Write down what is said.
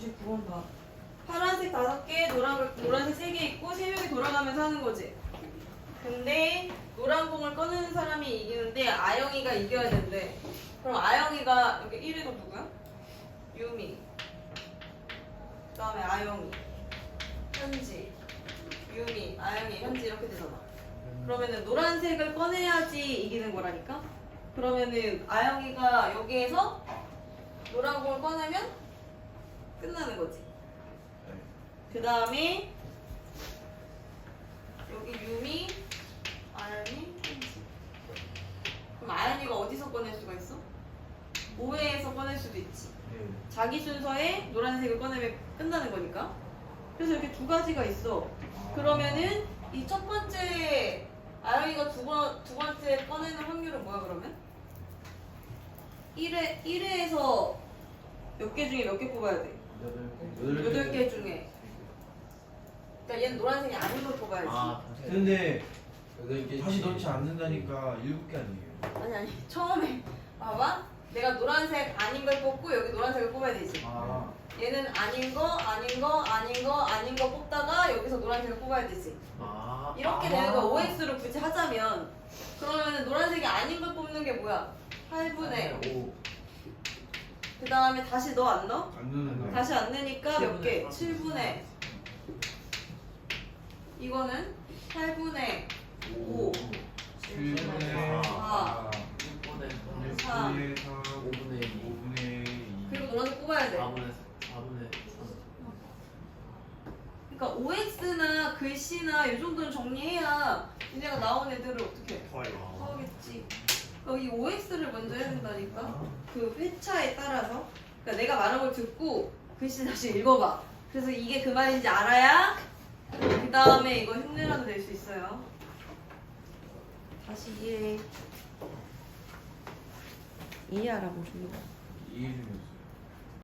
99번 봐. 파란색 다섯 개, 노란 노란색 세 개 있고 세 명이 돌아가면서 하는 거지. 근데 노란 공을 꺼내는 사람이 이기는데 아영이가 이겨야 된대. 그럼 아영이가 여기 1위가 누구야? 유미. 그다음에 아영이, 현지, 유미, 아영이, 현지 이렇게 되잖아. 그러면은 노란색을 꺼내야지 이기는 거라니까. 그러면은 아영이가 여기에서 노란 공을 꺼내면 끝나는 거지. 그 다음에 여기 유미, 아연이, 현지. 그럼 아연이가 어디서 꺼낼 수가 있어? 5회에서 꺼낼 수도 있지. 자기 순서에 노란색을 꺼내면 끝나는 거니까. 그래서 이렇게 두 가지가 있어. 그러면은 이 첫 번째 아영이가 두, 번, 두 번째 꺼내는 확률은 뭐야 그러면? 1회, 1회에서 몇 개 중에 몇 개 뽑아야 돼? 여덟 개 중에. 그러니까 얘는 노란색이 아닌 걸 뽑아야지. 아, 근데 여덟 개 다시 넣지 않는다니까 일곱 개 아니에요? 아니 아니. 처음에 봐봐. 내가 노란색 아닌 걸 뽑고 여기 노란색을 뽑아야 되지. 아, 얘는 아닌 거 아닌 거 아닌 거 아닌 거 뽑다가 여기서 노란색을 뽑아야 되지. 아, 이렇게 아. 되는 거 OX로 굳이 하자면 그러면 노란색이 아닌 걸 뽑는 게 뭐야? 8분의 오, 그 다음에 다시 너 안 넣어? 안 넣는다. 다시 안 넣으니까 몇 개? 7분의 7분의 이거는 8분의 5 7분의 사. 6분의 4 1분의 4, 5분의 2 5분의 2. 그리고 노란색 뽑아야 돼 4분의 4분의 3 그러니까 OX나 글씨나 이 정도는 정리해야 얘네가 나온 애들을 어떻게 해? 그러니까 이 OX를 먼저 해야 된다니까. 그 회차에 따라서. 그러니까 내가 말한 걸 듣고 글씨 다시 읽어봐. 그래서 이게 그 말인지 알아야 그 다음에 이거 흉내라도 낼 수 있어요. 다시 이해. 이해하라고 주는 거. 이해 중이었어요.